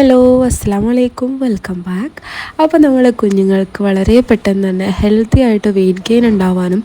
Hello അസ്സാം വലൈക്കും welcome back. അപ്പോൾ നമ്മൾ കുഞ്ഞുങ്ങൾക്ക് വളരെ പെട്ടെന്ന് തന്നെ ഹെൽത്തി ആയിട്ട് വെയിറ്റ് ഗെയിൻ ഉണ്ടാവാനും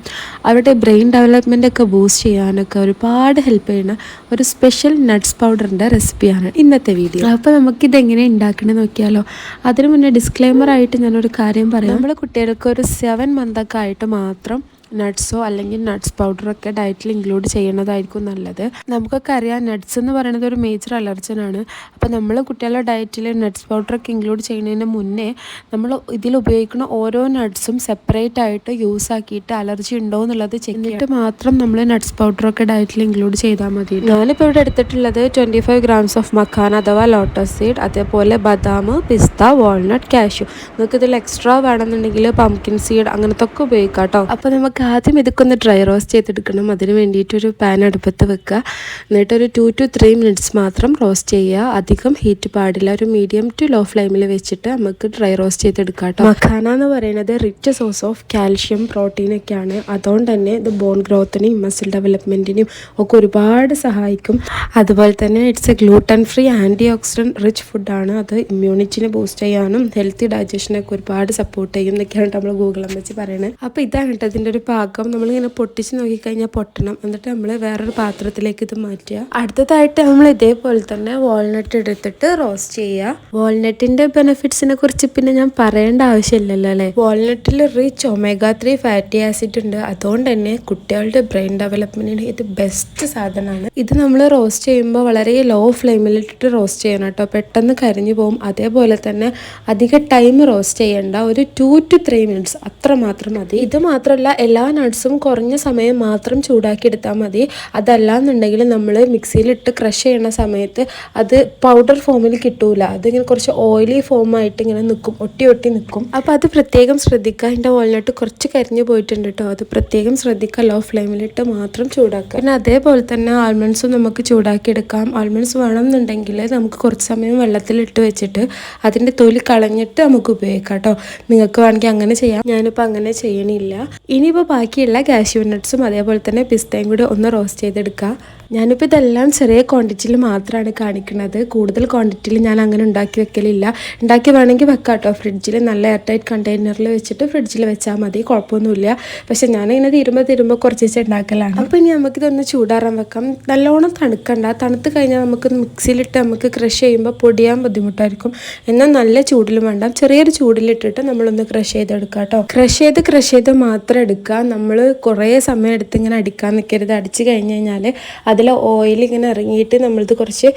അവരുടെ ബ്രെയിൻ ഡെവലപ്മെന്റ് ഒക്കെ ബൂസ്റ്റ് ചെയ്യാനൊക്കെ ഒരുപാട് ഹെൽപ്പ് ചെയ്യുന്ന ഒരു സ്പെഷ്യൽ നട്ട്സ് പൗഡറിന്റെ റെസിപ്പിയാണ് ഇന്നത്തെ വീഡിയോ അപ്പോൾ നമുക്കിത് എങ്ങനെ ഉണ്ടാക്കണമെന്ന് നോക്കിയാലോ. അതിനു മുന്നേ ഡിസ്ക്ലെയിമർ ആയിട്ട് ഞാനൊരു കാര്യം പറയാം. നമ്മൾ കുട്ടികൾക്ക് ഒരു സെവൻ മന്തൊക്കെ ആയിട്ട് മാത്രം നട്ട്സോ അല്ലെങ്കിൽ നട്ട്സ് പൗഡറൊക്കെ ഡയറ്റിൽ ഇൻക്ലൂഡ് ചെയ്യുന്നതായിരിക്കും നല്ലത്. നമുക്കൊക്കെ അറിയാം നട്ട്സ് എന്ന് പറയുന്നത് ഒരു മേജർ അലർജനാണ് അപ്പോൾ നമ്മൾ കുട്ടികളുടെ ഡയറ്റിൽ നട്ട്സ് പൗഡറൊക്കെ ഇൻക്ലൂഡ് ചെയ്യുന്നതിന് മുന്നേ നമ്മൾ ഇതിൽ ഉപയോഗിക്കുന്ന ഓരോ നട്ട്സും സെപ്പറേറ്റ് ആയിട്ട് യൂസ് ആക്കിയിട്ട് അലർജി ഉണ്ടോ എന്നുള്ളത് ചെക്ക് ചെയ്തിട്ട് മാത്രം നമ്മൾ നട്ട്സ് പൗഡറൊക്കെ ഡയറ്റിൽ ഇൻക്ലൂഡ് ചെയ്താൽ മതി ഞാനിപ്പോൾ ഇവിടെ എടുത്തിട്ടുള്ളത് twenty five grams of makhan അഥവാ ലോട്ടസ് സീഡ് അതേപോലെ ബദാം പിസ്ത വാൾനട്ട് കാഷ്യൂ നിങ്ങൾക്ക് ഇതിൽ എക്സ്ട്രാ വേണമെന്നുണ്ടെങ്കിൽ പംകിൻ സീഡ് അങ്ങനത്തെ ഒക്കെ ഉപയോഗിക്കാം കേട്ടോ അപ്പോൾ നമുക്ക് ആദ്യം ഇതൊക്കെ ഒന്ന് ഡ്രൈ റോസ്റ്റ് ചെയ്തെടുക്കണം. അതിന് വേണ്ടിയിട്ടൊരു പാൻ അടുപ്പത്ത് വെക്കുക. എന്നിട്ടൊരു ടു ടു ത്രീ മിനിറ്റ്സ് മാത്രം റോസ്റ്റ് ചെയ്യുക. അധികം ഹീറ്റ് പാടില്ല. ഒരു മീഡിയം ടു ലോ ഫ്ലെയിമിൽ വെച്ചിട്ട് നമുക്ക് ഡ്രൈ റോസ്റ്റ് ചെയ്തെടുക്കാം കേട്ടോ മഖാന എന്ന് പറയുന്നത് റിച്ച് സോഴ്സ് ഓഫ് കാൽഷ്യം പ്രോട്ടീനൊക്കെയാണ് അതുകൊണ്ട് തന്നെ ഇത് ബോൺ ഗ്രോത്തിനെയും മസിൽ ഡെവലപ്മെന്റിനും ഒക്കെ ഒരുപാട് സഹായിക്കും. അതുപോലെ തന്നെ it's a gluten free antioxidant rich ഫുഡാണ് അത് ഇമ്മ്യൂണിറ്റിനെ ബൂസ്റ്റ് ചെയ്യാനും ഹെൽത്തി ഡൈജഷനൊക്കെ ഒരുപാട് സപ്പോർട്ട് ചെയ്യും എന്നൊക്കെയാണ് നമ്മൾ ഗൂഗിളം വെച്ച് പറയുന്നത്. അപ്പോൾ ഇതാണ് കേട്ടോ ഇതിന്റെ ഒരു പാകം നമ്മളിങ്ങനെ പൊട്ടിച്ച് നോക്കിക്കഴിഞ്ഞാൽ പൊട്ടണം. എന്നിട്ട് നമ്മൾ വേറൊരു പാത്രത്തിലേക്ക് ഇത് മാറ്റുക. അടുത്തതായിട്ട് നമ്മൾ ഇതേപോലെ തന്നെ വാൾനട്ട് എടുത്തിട്ട് റോസ്റ്റ് ചെയ്യുക. വാൾനട്ടിന്റെ ബെനിഫിറ്റ്സിനെ കുറിച്ച് പിന്നെ ഞാൻ പറയേണ്ട ആവശ്യമില്ലല്ലോ അല്ലേ? വാൾനട്ടിൽ rich omega three fatty acid ഉണ്ട്. അതുകൊണ്ട് തന്നെ കുട്ടികളുടെ ബ്രെയിൻ ഡെവലപ്മെന്റിന് ഇത് ബെസ്റ്റ് സാധനമാണ്. ഇത് നമ്മൾ റോസ്റ്റ് ചെയ്യുമ്പോൾ വളരെ ലോ ഫ്ലെയിമിലിട്ടിട്ട് റോസ്റ്റ് ചെയ്യണം കേട്ടോ. പെട്ടെന്ന് കരിഞ്ഞു പോകും അതേപോലെ തന്നെ അധിക ടൈം റോസ്റ്റ് ചെയ്യേണ്ട ഒരു ടു ടു ത്രീ മിനിറ്റ്സ് അത്ര മാത്രം മതി. ഇത് മാത്രമല്ല എല്ലാ നട്ട്സും കുറഞ്ഞ സമയം മാത്രം ചൂടാക്കിയെടുത്താൽ മതി. അതല്ലാന്നുണ്ടെങ്കിൽ നമ്മൾ മിക്സിയിലിട്ട് ക്രഷ് ചെയ്യുന്ന സമയത്ത് അത് പൗഡർ ഫോമിൽ കിട്ടൂല. അതിങ്ങനെ കുറച്ച് ഓയിലി ഫോമായിട്ട് ഇങ്ങനെ നിൽക്കും ഒട്ടി ഒട്ടി നിൽക്കും അപ്പോൾ അത് പ്രത്യേകം ശ്രദ്ധിക്കുക. അതിന്റെ വാൾനട്ട് കുറച്ച് കരിഞ്ഞു പോയിട്ടുണ്ട് കേട്ടോ അത് പ്രത്യേകം ശ്രദ്ധിക്കുക. ലോ ഫ്ലെയിമിലിട്ട് മാത്രം ചൂടാക്കുക. പിന്നെ അതേപോലെ തന്നെ ആൽമണ്ട്സും നമുക്ക് ചൂടാക്കിയെടുക്കാം. ആൽമണ്ട്സ് വേണം എന്നുണ്ടെങ്കിൽ നമുക്ക് കുറച്ച് സമയം വെള്ളത്തിലിട്ട് വെച്ചിട്ട് അതിന്റെ തൊലി കളഞ്ഞിട്ട് നമുക്ക് ഉപയോഗിക്കാം കേട്ടോ നിങ്ങൾക്ക് വേണമെങ്കിൽ അങ്ങനെ ചെയ്യാം. ഞാനിപ്പോൾ അങ്ങനെ ചെയ്യണില്ല. ഇനിയിപ്പോൾ ബാക്കിയുള്ള കാഷ്യൂ നട്ട്സും അതേപോലെ തന്നെ പിസ്തയും കൂടി ഒന്ന് റോസ്റ്റ് ചെയ്തെടുക്കുക ഞാനിപ്പോൾ ഇതെല്ലാം ചെറിയ ക്വാണ്ടിറ്റിയിൽ മാത്രമാണ് കാണിക്കുന്നത് കൂടുതൽ ക്വാണ്ടിറ്റിയിൽ ഞാൻ അങ്ങനെ ഉണ്ടാക്കി വെക്കലില്ല. ഉണ്ടാക്കി വേണമെങ്കിൽ വെക്കാം കേട്ടോ ഫ്രിഡ്ജിൽ നല്ല എയർ ടൈറ്റ് കണ്ടെയ്നറിൽ വെച്ചിട്ട് ഫ്രിഡ്ജിൽ വെച്ചാൽ മതി. കുഴപ്പമൊന്നുമില്ല. പക്ഷേ ഞാനിങ്ങനെ തീരുമ്പോൾ തീരുമ്പോൾ കുറച്ച് ഉണ്ടാക്കലാണ്. അപ്പോൾ ഇനി നമുക്കിതൊന്ന് ചൂടാറാൻ വെക്കാം. നല്ലോണം തണുക്കണ്ട. തണുത്ത് കഴിഞ്ഞാൽ നമുക്ക് മിക്സിയിലിട്ട് നമുക്ക് ക്രഷ് ചെയ്യുമ്പോൾ പൊടിയാൻ ബുദ്ധിമുട്ടായിരിക്കും. എന്നാൽ നല്ല ചൂടിലും വേണ്ട. ചെറിയൊരു ചൂടിലിട്ടിട്ട് നമ്മളൊന്ന് ക്രഷ് ചെയ്തെടുക്കാം കേട്ടോ ക്രഷ് ചെയ്ത് ക്രഷ് ചെയ്ത് മാത്രം എടുക്കുക നമ്മൾ കുറേ സമയം എടുത്ത് ഇങ്ങനെ അടിക്കാൻ നിൽക്കരുത്. അടിച്ച് കഴിഞ്ഞ് കഴിഞ്ഞാൽ അതിൽ ഓയിൽ ഇങ്ങനെ ഇറങ്ങിയിട്ട് നമ്മളിത് കുറച്ച്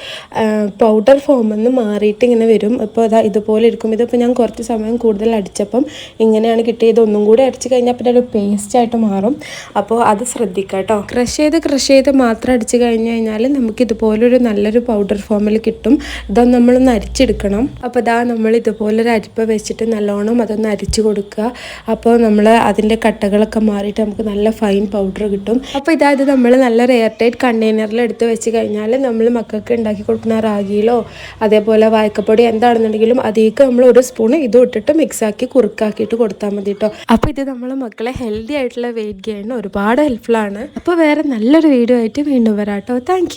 പൗഡർ ഫോമെന്ന് മാറിയിട്ട് ഇങ്ങനെ വരും. ഇപ്പോൾ അതാ ഇതുപോലെ ഇരിക്കും. ഇതിപ്പോൾ ഞാൻ കുറച്ച് സമയം കൂടുതൽ അടിച്ചപ്പം ഇങ്ങനെയാണ് കിട്ടിയത്. ഒന്നും കൂടി അടിച്ച് കഴിഞ്ഞാൽ പിന്നെ ഒരു പേസ്റ്റ് ആയിട്ട് മാറും. അപ്പോൾ അത് ശ്രദ്ധിക്കുക കേട്ടോ ക്രഷ് ചെയ്ത് ക്രഷ് ചെയ്ത് മാത്രം അടിച്ച് കഴിഞ്ഞ് കഴിഞ്ഞാൽ നമുക്ക് ഇതുപോലൊരു നല്ലൊരു പൗഡർ ഫോമിൽ കിട്ടും. ഇതൊന്ന് നമ്മളൊന്ന് അരിച്ചെടുക്കണം. അപ്പോൾ ഇതാ നമ്മൾ ഇതുപോലൊരു അരിപ്പ വെച്ചിട്ട് നല്ലോണം അതൊന്ന് അരിച്ചു കൊടുക്കുക. അപ്പോൾ നമ്മൾ അതിന്റെ കട്ടകളൊക്കെ മാറിയിട്ട് നമുക്ക് നല്ല ഫൈൻ പൗഡർ കിട്ടും. അപ്പോൾ ഇതായത് നമ്മൾ നല്ലൊരു എയർ ടൈറ്റ് കണ്ടെയ്നറിൽ എടുത്ത് വെച്ച് കഴിഞ്ഞാൽ നമ്മൾ മക്കൾക്ക് ഉണ്ടാക്കി കൊടുക്കുന്ന റാഗിയിലോ അതേപോലെ വായ്ക്കപ്പൊടി എന്താണെന്നുണ്ടെങ്കിലും അതിലേക്ക് നമ്മൾ ഒരു സ്പൂൺ ഇതും ഇട്ടിട്ട് മിക്സാക്കി കുറുക്കാക്കിയിട്ട് കൊടുത്താൽ മതി കേട്ടോ അപ്പോൾ ഇത് നമ്മൾ മക്കളെ ഹെൽത്തി ആയിട്ടുള്ള വെയിറ്റ് ഗെയിനിന് ഒരുപാട് ഹെൽപ്ഫുൾ ആണ്. അപ്പോൾ വേറെ നല്ലൊരു വീഡിയോ ആയിട്ട് വീണ്ടും വരാം കേട്ടോ താങ്ക്